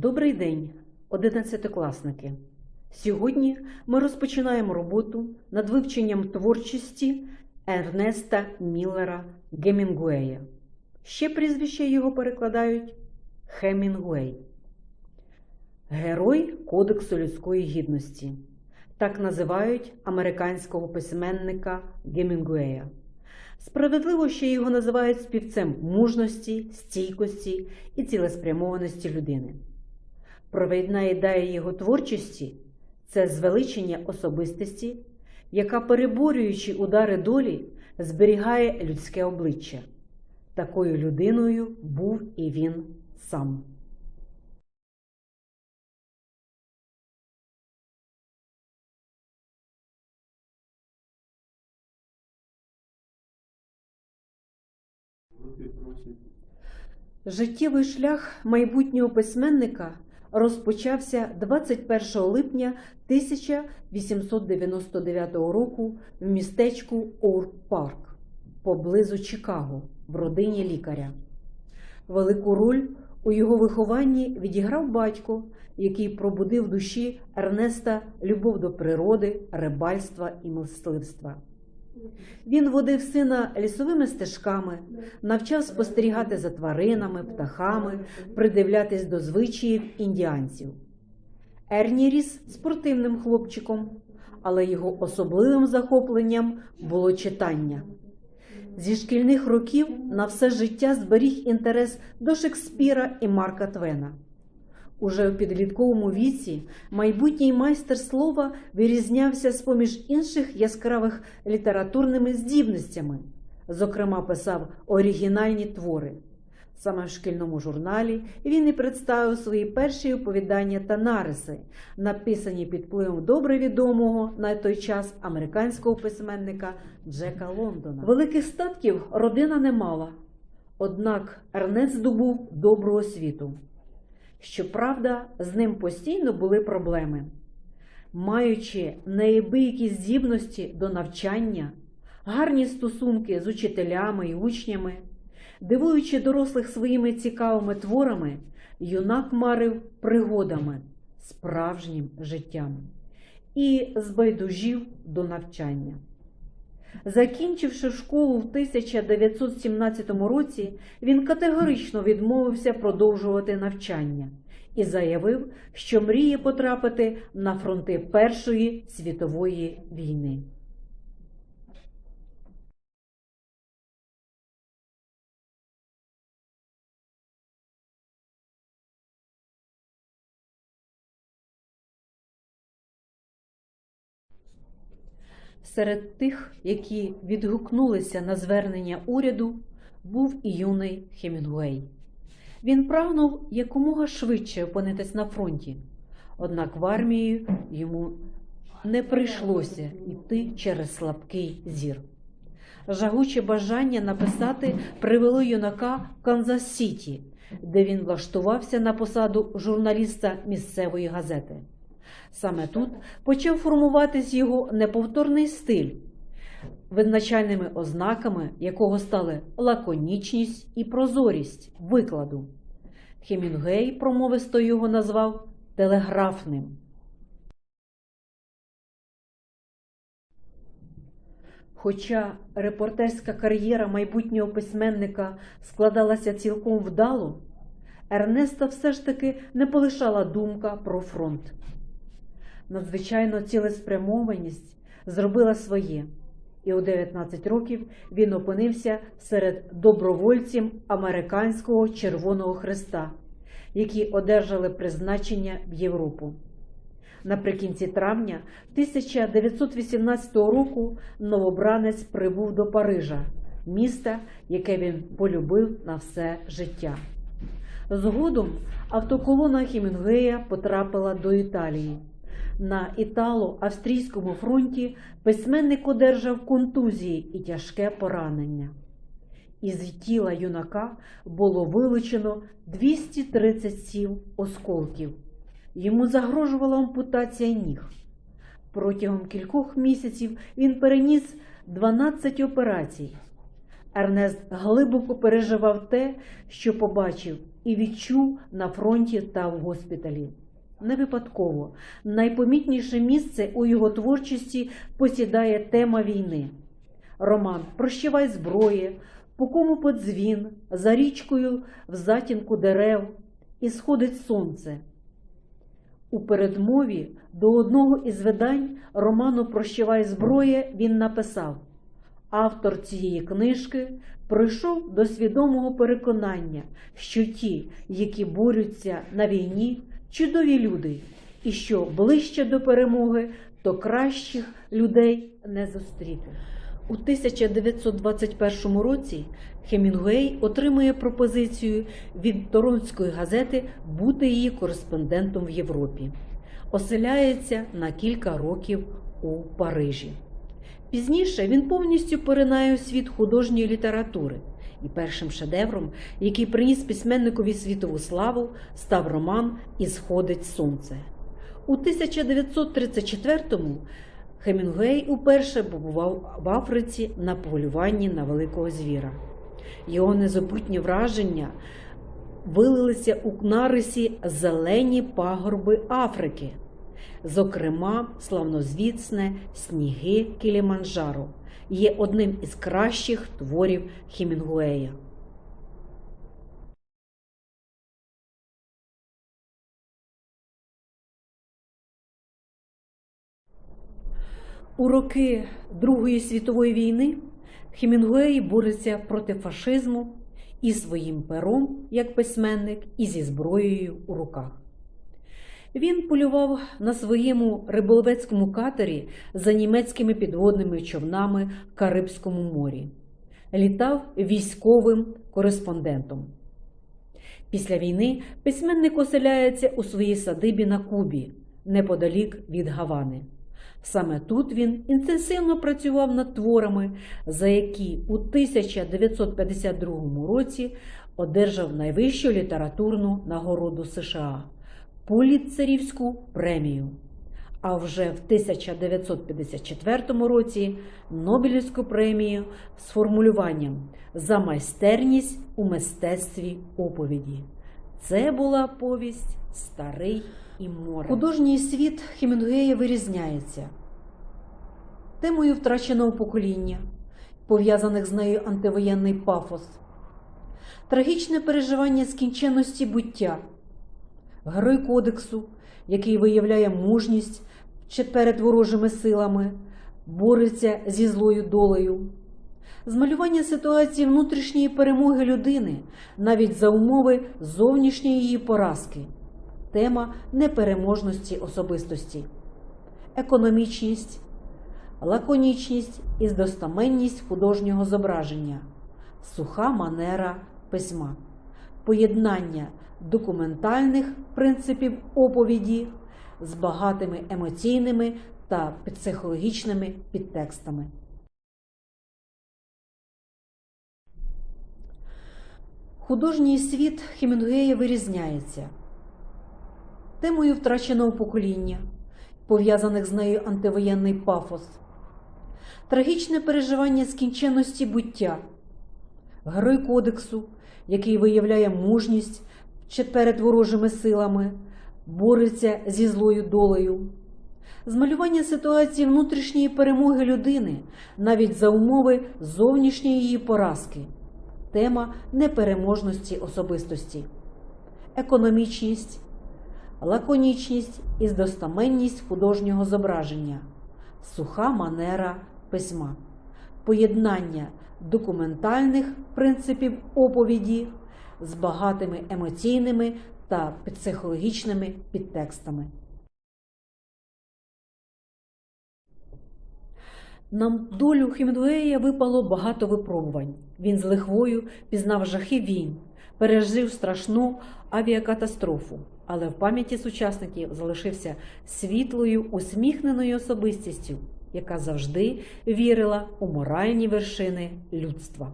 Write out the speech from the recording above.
Добрий день, одинадцятикласники. Сьогодні ми розпочинаємо роботу над вивченням творчості Ернеста Міллера Гемінгуея. Ще прізвище його перекладають Хемінгуей. Герой Кодексу людської гідності. Так називають американського письменника Гемінгуея. Справедливо, що його називають співцем мужності, стійкості і цілеспрямованості людини. Провідна ідея його творчості це звеличення особистості, яка, переборюючи удари долі, зберігає людське обличчя. Такою людиною був і він сам. Життєвий шлях майбутнього письменника розпочався 21 липня 1899 року в містечку Оур-Парк поблизу Чикаго в родині лікаря. Велику роль у його вихованні відіграв батько, який пробудив душі Ернеста любов до природи, рибальства і мисливства. Він водив сина лісовими стежками, навчав спостерігати за тваринами, птахами, придивлятись до звичаїв індіанців. Ерні ріс спортивним хлопчиком, але його особливим захопленням було читання. Зі шкільних років на все життя зберіг інтерес до Шекспіра і Марка Твена. Уже у підлітковому віці майбутній майстер слова вирізнявся з поміж інших яскравих літературними здібностями, зокрема, писав оригінальні твори. Саме в шкільному журналі він і представив свої перші оповідання та нариси, написані під впливом добре відомого на той час американського письменника Джека Лондона. Великих статків родина не мала, однак Ернест здобув добру освіту. Щоправда, з ним постійно були проблеми. Маючи неабиякі здібності до навчання, гарні стосунки з учителями і учнями, дивуючи дорослих своїми цікавими творами, юнак марив пригодами, справжнім життям і збайдужів до навчання. Закінчивши школу в 1917 році, він категорично відмовився продовжувати навчання і заявив, що мріє потрапити на фронти Першої світової війни. Серед тих, які відгукнулися на звернення уряду, був і юний Хемінгуей. Він прагнув якомога швидше опинитись на фронті, однак в армію йому не прийшлося йти через слабкий зір. Жагуче бажання написати привело юнака в Канзас-Сіті, де він влаштувався на посаду журналіста місцевої газети. Саме тут почав формуватись його неповторний стиль, визначальними ознаками якого стали лаконічність і прозорість викладу. Хемінгей промовисто його назвав телеграфним. Хоча репортерська кар'єра майбутнього письменника складалася цілком вдало, Ернеста все ж таки не полишала думка про фронт. Надзвичайно цілеспрямованість зробила своє, і у 19 років він опинився серед добровольців американського Червоного Христа, які одержали призначення в Європу. Наприкінці травня 1918 року новобранець прибув до Парижа, міста, яке він полюбив на все життя. Згодом автоколона Хемінгуея потрапила до Італії. На італо-австрійському фронті письменник одержав контузії і тяжке поранення. Із тіла юнака було вилучено 237 осколків. Йому загрожувала ампутація ніг. Протягом кількох місяців він переніс 12 операцій. Ернест глибоко переживав те, що побачив і відчув на фронті та в госпіталі. Не випадково найпомітніше місце у його творчості посідає тема війни. Роман Прощавай зброї, по кому подзвін, за річкою в затінку дерев, і сходить сонце. У передмові до одного із видань роману Прощавай зброє він написав: Автор цієї книжки прийшов до свідомого переконання, що ті, які борються на війні, чудові люди, і що ближче до перемоги, то кращих людей не зустріти. У 1921 році Хемінгуей отримує пропозицію від Торонської газети бути її кореспондентом в Європі. Оселяється на кілька років у Парижі. Пізніше він повністю поринає у світ художньої літератури, і першим шедевром, який приніс письменникові світову славу, став роман І сходить сонце. У 1934-му Хемінгуей уперше побував в Африці на полюванні на великого звіра. Його незабутні враження вилилися у нарисі зелені пагорби Африки, зокрема, славнозвісне сніги Кіліманджаро є одним із кращих творів Хемінгуея. У роки Другої світової війни Хемінгуей бореться проти фашизму і своїм пером як письменник, і зі зброєю у руках. Він полював на своєму риболовецькому катері за німецькими підводними човнами в Карибському морі, літав військовим кореспондентом. Після війни письменник оселяється у своїй садибі на Кубі, неподалік від Гавани. Саме тут він інтенсивно працював над творами, за які у 1952 році одержав найвищу літературну нагороду США Пулітцерівську премію. А вже в 1954 році Нобелівську премію з формулюванням за майстерність у мистецтві оповіді. Це була повість Старий і море. Художній світ Хемінгуея вирізняється темою втраченого покоління, пов'язаних з нею антивоєнний пафос, трагічне переживання скінченності буття, герой кодексу, який виявляє мужність перед ворожими силами, бореться зі злою долею. Змалювання ситуації внутрішньої перемоги людини навіть за умови зовнішньої її поразки. Тема непереможності особистості, економічність, лаконічність і достаменність художнього зображення, суха манера письма, поєднання документальних принципів оповіді з багатими емоційними та психологічними підтекстами. Художній світ Хемінгуея вирізняється. Темою втраченого покоління, пов'язаних з нею антивоєнний пафос, трагічне переживання скінченності буття, герой кодексу, який виявляє мужність перед ворожими силами, бореться зі злою долею. Змалювання ситуації внутрішньої перемоги людини навіть за умови зовнішньої її поразки, тема непереможності особистості, економічність, лаконічність і достаменність художнього зображення, суха манера письма, поєднання документальних принципів оповіді з багатими емоційними та психологічними підтекстами. На долю Хемінгуея випало багато випробувань. Він з лихвою пізнав жахи війн, пережив страшну авіакатастрофу, але в пам'яті сучасників залишився світлою, усміхненою особистістю, яка завжди вірила у моральні вершини людства.